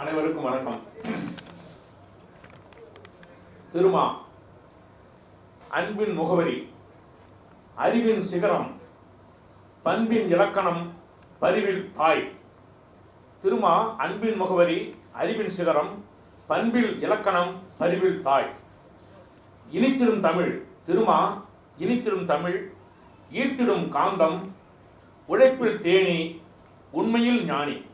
அனைவருக்கும் வணக்கம். திருமா அன்பின் முகவரி அறிவின் சிகரம் பண்பின் இலக்கணம் பரிவில் தாய். திருமா அன்பின் முகவரி அறிவின் சிகரம் பண்பில் இலக்கணம் பரிவில் தாய். இனித்திடும் தமிழ் திருமா இனித்திடும் தமிழ் ஈர்த்திடும் காந்தம் உழைப்பில் தேனி உண்மையில் ஞானி.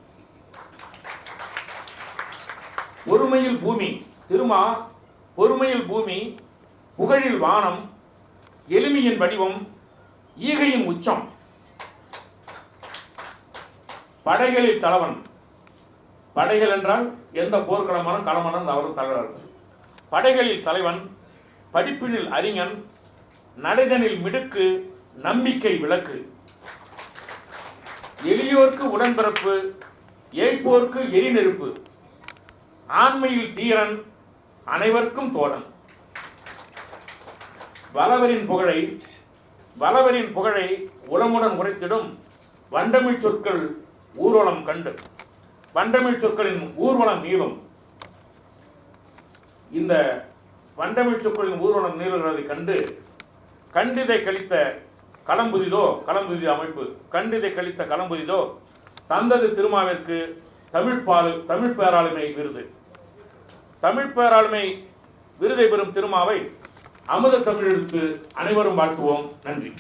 ஒருமையில் பூமி. திருமா பொறுமையில் பூமி புகழில் வானம் எளிமையின் வடிவம் ஈகையின் உச்சம். படைகளில் தலைவன் படைகள் என்றால் எந்த போர்க்களமான களமான அவரும் தலைவர்கள் படைகளில் தலைவன் படிப்பினில் அறிஞன் நடைதனில் மிடுக்கு நம்பிக்கை விளக்கு. எளியோர்க்கு உடன்பிறப்பு ஏய்ப்போர்க்கு எரிநெருப்பு. ஆண்மையில் தீரன் அனைவருக்கும் தோழன். வளவரின் புகழை வளவரின் புகழை உளமுடன் உரைத்திடும் வண்டமிழ் சொற்கள் ஊர்வலம் கண்டு. வண்டமிழ் சொற்களின் ஊர்வலம் நீளும். இந்த வண்டமிழ் சொற்களின் ஊர்வலம் நீளுகிறதை கண்டு கண்டிதை கழித்த களம்புதிதோ களம்புதி அமைப்பு கண்டிதை கழித்த களம்புதிதோ தந்தது திருமாவிற்கு தமிழ் பால் தமிழ் பேராளுமை விருது. தமிழ் பேராளுமை விருதை பெறும் திருமாவை அமுத தமிழெழுத்து அனைவரும் வாழ்த்துவோம். நன்றி.